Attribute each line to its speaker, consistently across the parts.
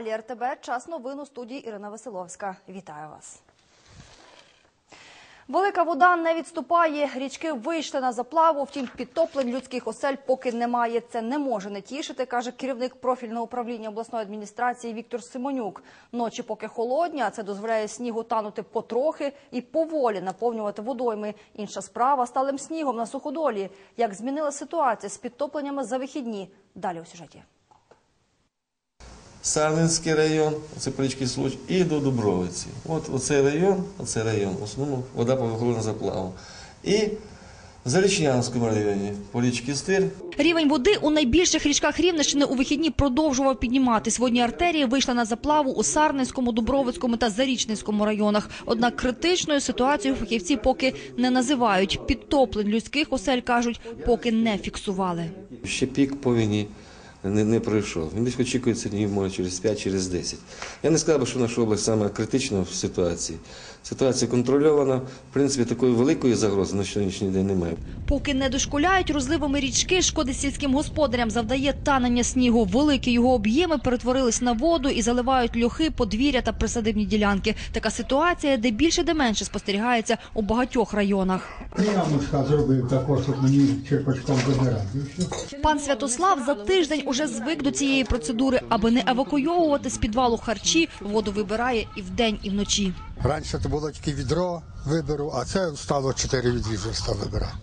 Speaker 1: На телеканалі РТБ час новин у студії Ірина Василовська. Вітаю вас. Велика вода не відступає. Річки вийшли на заплаву. Втім, підтоплень людських осель поки немає. Це не може не тішити, каже керівник профільного управління обласної адміністрації Віктор Симонюк. Ночі поки холодні, а це дозволяє снігу танути потрохи і поволі наповнювати водойми. Інша справа сталим снігом на суходолі. Як змінила ситуація з підтопленнями за вихідні? Далі у сюжеті.
Speaker 2: Сарненський район, це річці Случ, і до Дубровиці. От оцей район, оцей район, в основному вода на заплаву. І в Зарічнянському районі по річці Стир
Speaker 1: Рівень води у найбільших річках Рівненщини у вихідні продовжував підніматись. Водні артерії вийшли на заплаву у Сарненському, Дубровицькому та Зарічненському районах. Однак критичною ситуацію фахівці поки не називають. Підтоплень людських осель, кажуть, поки не фіксували.
Speaker 2: ще пік по війні не, не пройшов. Він десь очікується днів, може, через 5, через 10. Я не сказав би, що наша область саме критична в ситуації. Ситуація контрольована. В принципі, такої великої загрози на сьогоднішній день немає.
Speaker 1: Поки не дошкуляють розливами річки, шкоди сільським господарям завдає танення снігу. Великі його об'єми перетворились на воду і заливають льохи, подвір'я та присадибні ділянки. Така ситуація, де більше, де менше спостерігається у багатьох районах.
Speaker 3: Прямушка зробив також, щоб мені черпачком забирати.
Speaker 1: Пан Святослав за тиждень уже звик до цієї процедури, аби не евакуйовувати з підвалу харчі. Воду вибирає і вдень, і вночі.
Speaker 3: Раніше то було тільки відро виберу, а це стало чотири відрі вже став вибирати.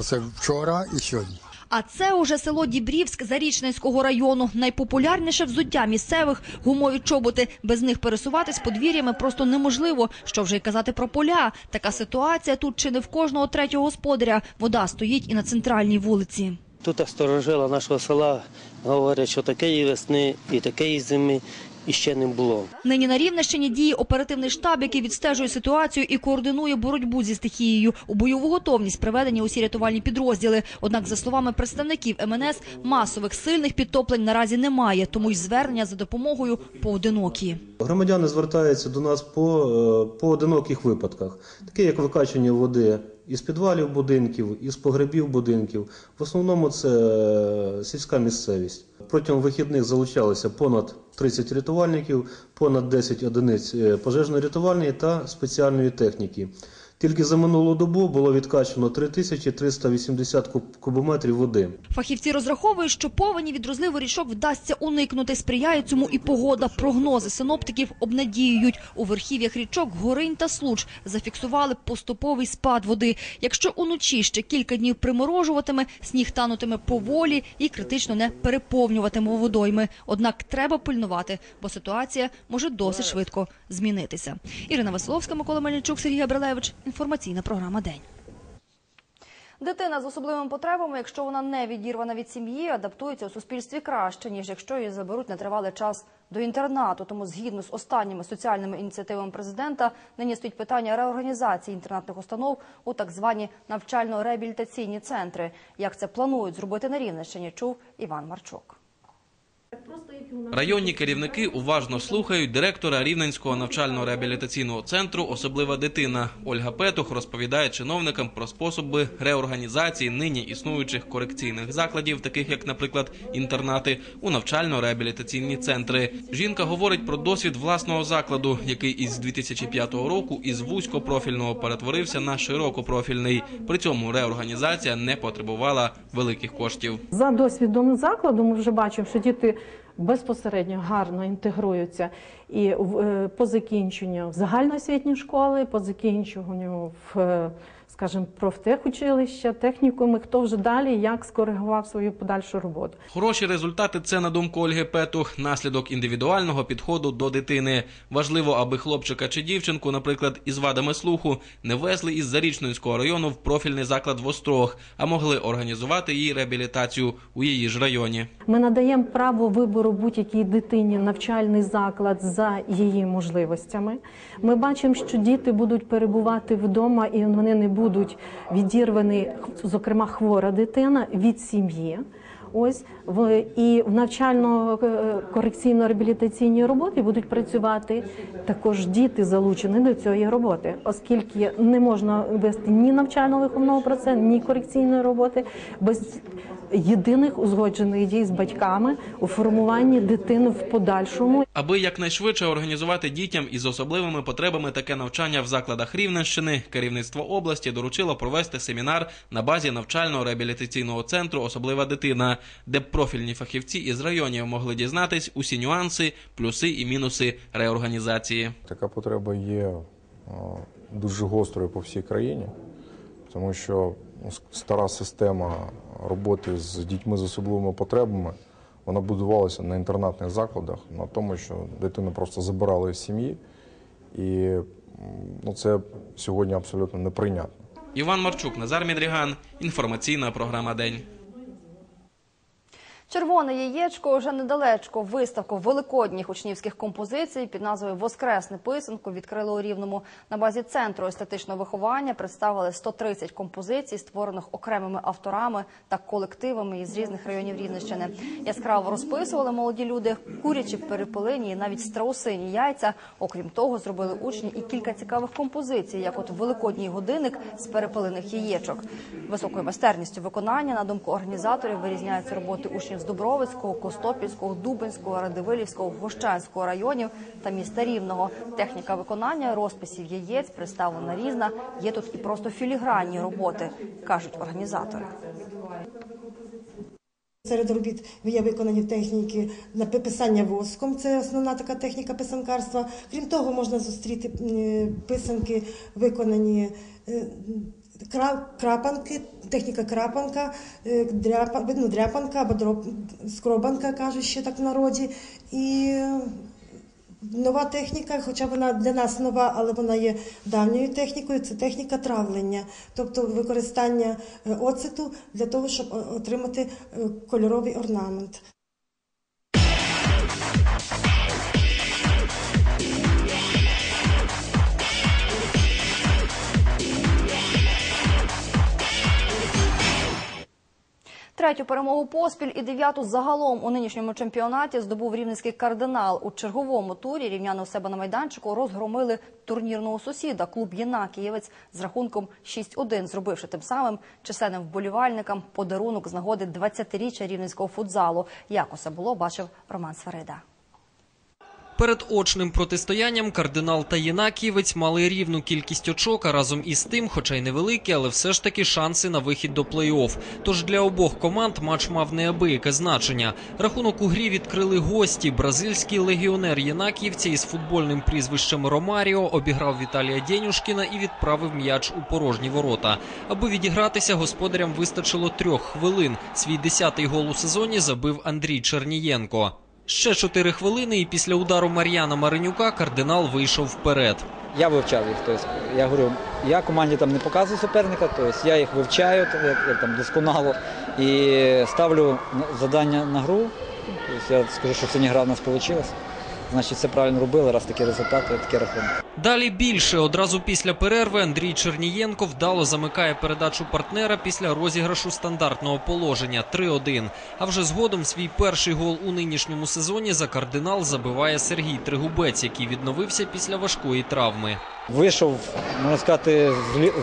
Speaker 3: Це вчора і сьогодні.
Speaker 1: А це уже село Дібрівськ Зарічненського району. Найпопулярніше взуття місцевих гумові чоботи. Без них пересуватись подвір'ями просто неможливо. Що вже й казати про поля. Така ситуація тут чи не в кожного третього господаря. Вода стоїть і на центральній вулиці.
Speaker 4: Тут сторожила нашого села говорять, що такої весни і такої зими іще не було.
Speaker 1: Нині на Рівненщині діє оперативний штаб, який відстежує ситуацію і координує боротьбу зі стихією. У бойову готовність приведені усі рятувальні підрозділи. Однак, за словами представників МНС, масових сильних підтоплень наразі немає, тому й звернення за допомогою поодинокі.
Speaker 5: Громадяни звертаються до нас по, е, по одиноких випадках, такі як викачування води із підвалів будинків, із погребів будинків. В основному це е, сільська місцевість. Протягом вихідних залучалося понад 30 рятувальників, понад 10 одиниць е, пожежно-рятувальної та спеціальної техніки. Тільки за минулу добу було відкачано 3380 куб- кубометрів води.
Speaker 1: Фахівці розраховують, що повені від розливу річок вдасться уникнути. Сприяє цьому і погода. Прогнози синоптиків обнадіюють. У верхів'ях річок Горинь та Случ зафіксували поступовий спад води. Якщо уночі ще кілька днів приморожуватиме, сніг танутиме поволі і критично не переповнюватиме водойми. Однак треба пильнувати, бо ситуація може досить швидко змінитися. Ірина Василовська, Микола Мельничук, Сергій Габрилевич. Інформаційна програма День. Дитина з особливими потребами, якщо вона не відірвана від сім'ї, адаптується у суспільстві краще, ніж якщо її заберуть на тривалий час до інтернату. Тому, згідно з останніми соціальними ініціативами президента, нині стоїть питання реорганізації інтернатних установ у так звані навчально-реабілітаційні центри. Як це планують зробити на Рівненщині, чув Іван Марчук.
Speaker 6: Районні керівники уважно слухають директора Рівненського навчально-реабілітаційного центру Особлива дитина. Ольга Петух розповідає чиновникам про способи реорганізації нині існуючих корекційних закладів, таких як, наприклад, інтернати, у навчально-реабілітаційні центри. Жінка говорить про досвід власного закладу, який із 2005 року із вузькопрофільного перетворився на широкопрофільний. При цьому реорганізація не потребувала великих коштів.
Speaker 7: За досвідом закладу ми вже бачимо, що діти безпосередньо гарно інтегруються і е, по закінченню в загальноосвітні школи, по закінченню в, е, скажімо, профтехучилища, технікуми, хто вже далі як скоригував свою подальшу роботу.
Speaker 6: Хороші результати це, на думку Ольги Петух, наслідок індивідуального підходу до дитини. Важливо, аби хлопчика чи дівчинку, наприклад, із вадами слуху, не везли із Зарічненського району в профільний заклад в Острог, а могли організувати її реабілітацію у її ж районі.
Speaker 7: Ми надаємо право вибору будь-якій дитині навчальний заклад за її можливостями. Ми бачимо, що діти будуть перебувати вдома і вони не будуть відірвані, зокрема хвора дитина від сім'ї. Ось в і в навчально-корекційно-реабілітаційній роботі будуть працювати також діти залучені до цієї роботи, оскільки не можна вести ні навчально-виховного процесу, ні корекційної роботи без єдиних узгоджених дій з батьками у формуванні дитини в подальшому.
Speaker 6: Аби якнайшвидше організувати дітям із особливими потребами таке навчання в закладах Рівненщини, керівництво області доручило провести семінар на базі навчально-реабілітаційного центру Особлива дитина, де б профільні фахівці із районів могли дізнатись усі нюанси, плюси і мінуси реорганізації.
Speaker 8: Така потреба є е, дуже гострою по всій країні, тому що ну, стара система роботи з дітьми з особливими потребами вона будувалася на інтернатних закладах, на тому, що дитину просто забирали з сім'ї, і ну, це сьогодні абсолютно неприйнятно.
Speaker 6: Іван Марчук, Назар Мідріган. Інформаційна програма День.
Speaker 1: Червоне яєчко вже недалечко. Виставку великодніх учнівських композицій під назвою Воскресне писанку відкрили у Рівному. На базі центру естетичного виховання представили 130 композицій, створених окремими авторами та колективами із різних районів Рівненщини. Яскраво розписували молоді люди, курячі перепелині і навіть страусині яйця. Окрім того, зробили учні і кілька цікавих композицій, як от великодній годинник з перепелиних яєчок. Високою майстерністю виконання, на думку організаторів, вирізняються роботи учнів з Дубровицького, Костопільського, Дубинського, Радивилівського, Гощанського районів та міста Рівного. Техніка виконання розписів яєць представлена різна. Є тут і просто філігранні роботи, кажуть організатори.
Speaker 9: Серед робіт є виконані техніки писання воском, це основна така техніка писанкарства. Крім того, можна зустріти е, писанки, виконані е, крапанки, техніка крапанка, ну, дряпанка або скробанка, кажуть ще так в народі. І нова техніка, хоча вона для нас нова, але вона є давньою технікою, це техніка травлення, тобто використання е, оцету для того, щоб е, отримати кольоровий орнамент.
Speaker 1: Третю перемогу поспіль і дев'яту загалом у нинішньому чемпіонаті здобув рівненський кардинал. У черговому турі рівняни у себе на майданчику розгромили турнірного сусіда клуб Єнакієвець з рахунком 6-1, зробивши тим самим численним вболівальникам подарунок з нагоди 20-річчя рівненського футзалу. Як усе було, бачив Роман Сварида.
Speaker 10: Перед очним протистоянням кардинал та Єнакієвець мали рівну кількість очок, а разом із тим, хоча й невеликі, але все ж таки шанси на вихід до плей-офф. Тож для обох команд матч мав неабияке значення. Рахунок у грі відкрили гості. Бразильський легіонер Єнакіївця із футбольним прізвищем Ромаріо обіграв Віталія Дєнюшкіна і відправив м'яч у порожні ворота. Аби відігратися, господарям вистачило трьох хвилин. Свій десятий гол у сезоні забив Андрій Чернієнко. Ще чотири хвилини, і після удару Мар'яна Маринюка кардинал вийшов вперед.
Speaker 11: Я вивчав їх. Тобто, я говорю, я команді там не показую суперника, тобто я їх вивчаю там досконало і ставлю завдання на гру. Тобто, я скажу, що сьогодні гра в нас вийшла. Значить, все правильно робили, раз такі результати, такі рахунки.
Speaker 10: Далі більше. Одразу після перерви Андрій Чернієнко вдало замикає передачу партнера після розіграшу стандартного положення 3-1. А вже згодом свій перший гол у нинішньому сезоні за кардинал забиває Сергій Тригубець, який відновився після важкої травми.
Speaker 11: Вийшов, можна сказати,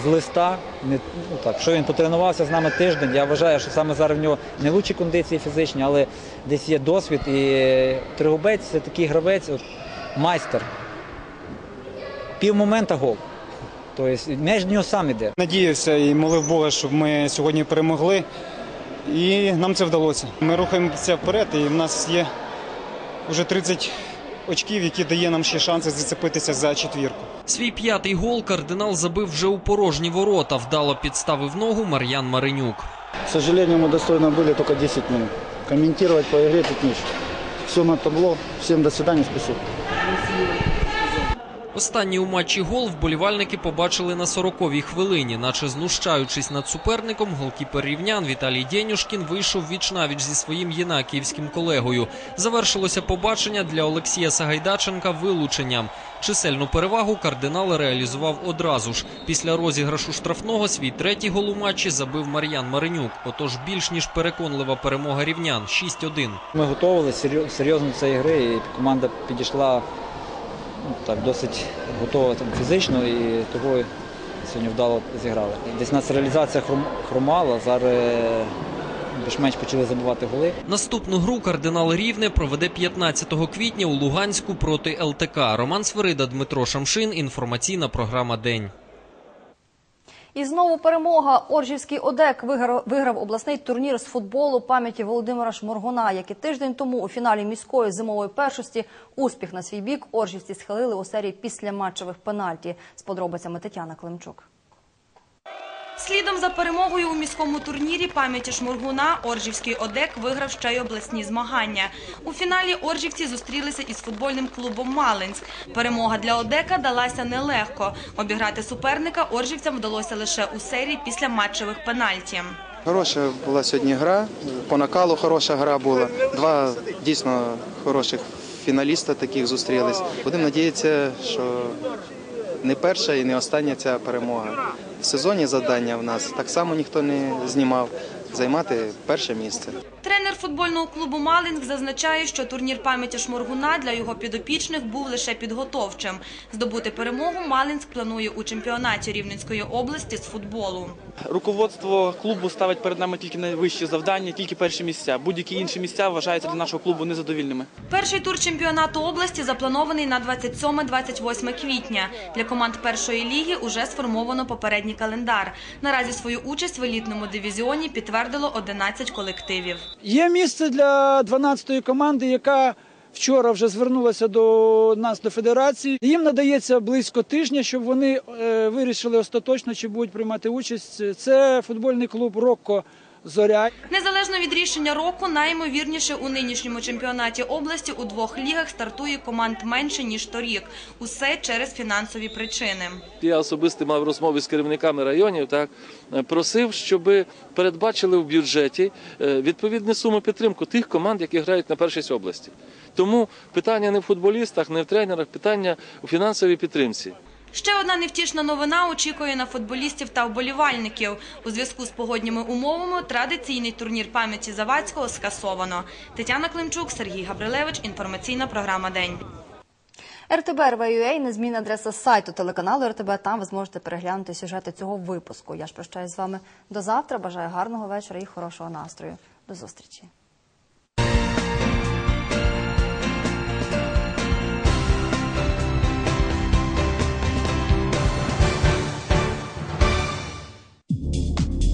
Speaker 11: з, листа. Не, ну, так, що він потренувався з нами тиждень. Я вважаю, що саме зараз в нього не лучші кондиції фізичні, але десь є досвід. І Тригубець це такий гравець, от, майстер. Пів момента гол. Тобто м'яч в нього сам іде.
Speaker 12: Надіявся і молив Бога, щоб ми сьогодні перемогли. І нам це вдалося. Ми рухаємося вперед, і в нас є вже 30 очків, які дає нам ще шанси зацепитися за четвірку.
Speaker 10: Свій п'ятий гол кардинал забив вже у порожні ворота. Вдало підставив ногу Мар'ян Маринюк.
Speaker 13: К сожалению, мы достойны были только 10 минут. Комментировать по игре тут нечего. Все на табло. Всем до свидания, спасибо.
Speaker 10: Останній у матчі гол вболівальники побачили на 40-й хвилині. Наче знущаючись над суперником, голкіпер рівнян Віталій Дєнюшкін вийшов віч-навіч зі своїм єнакіївським колегою. Завершилося побачення для Олексія Сагайдаченка вилученням. Чисельну перевагу кардинал реалізував одразу ж. Після розіграшу штрафного свій третій гол у матчі забив Мар'ян Маринюк. Отож більш ніж переконлива перемога рівнян 6-1.
Speaker 11: Ми готувалися серйо- серйозно до цієї гри, і команда підійшла ну, так, досить готова там, фізично і того сьогодні вдало зіграли. Десь нас реалізація хром- хромала, зараз е, більш-менш почали забивати голи.
Speaker 10: Наступну гру кардинал Рівне проведе 15 квітня у Луганську проти ЛТК. Роман Сверида, Дмитро Шамшин. Інформаційна програма День.
Speaker 1: І знову перемога. Оржівський ОДЕК виграв, обласний турнір з футболу пам'яті Володимира Шморгона, який тиждень тому у фіналі міської зимової першості успіх на свій бік оржівці схилили у серії післяматчевих пенальті. З подробицями Тетяна Климчук.
Speaker 14: Слідом за перемогою у міському турнірі пам'яті Шмургуна Оржівський ОДЕК виграв ще й обласні змагання. У фіналі Оржівці зустрілися із футбольним клубом Малинськ. Перемога для ОДЕКа далася нелегко. Обіграти суперника Оржівцям вдалося лише у серії після матчевих пенальті.
Speaker 15: Хороша була сьогодні гра, по накалу хороша гра була. Два дійсно хороших фіналіста таких зустрілись. Будемо надіятися, що не перша і не остання ця перемога. В сезоні завдання в нас так само ніхто не знімав займати перше місце.
Speaker 14: Тренер футбольного клубу Малинськ зазначає, що турнір пам'яті Шморгуна для його підопічних був лише підготовчим. Здобути перемогу Малинськ планує у чемпіонаті Рівненської області з футболу.
Speaker 16: Руководство клубу ставить перед нами тільки найвищі завдання, тільки перші місця. Будь-які інші місця вважаються для нашого клубу незадовільними.
Speaker 14: Перший тур чемпіонату області запланований на 27-28 квітня. Для команд першої ліги уже сформовано попередній календар. Наразі свою участь в елітному дивізіоні підтвердило 11 колективів.
Speaker 17: Є місце для 12-ї команди, яка вчора вже звернулася до нас до федерації. Їм надається близько тижня, щоб вони е, вирішили остаточно, чи будуть приймати участь. Це футбольний клуб Рокко Зоря.
Speaker 14: Незалежно від рішення року, найімовірніше у нинішньому чемпіонаті області у двох лігах стартує команд менше ніж торік. Усе через фінансові причини.
Speaker 18: Я особисто мав розмови з керівниками районів, так просив, щоб передбачили в бюджеті е, відповідну суму підтримку тих команд, які грають на першість області. Тому питання не в футболістах, не в тренерах, питання у фінансовій підтримці.
Speaker 14: Ще одна невтішна новина очікує на футболістів та вболівальників. У зв'язку з погодніми умовами традиційний турнір пам'яті Завадського скасовано. Тетяна Климчук, Сергій Габрилевич. Інформаційна програма День.
Speaker 1: РТБ незмінна адреса сайту телеканалу РТБ. Там ви зможете переглянути сюжети цього випуску. Я ж прощаюсь з вами до завтра. Бажаю гарного вечора і хорошого настрою. До зустрічі.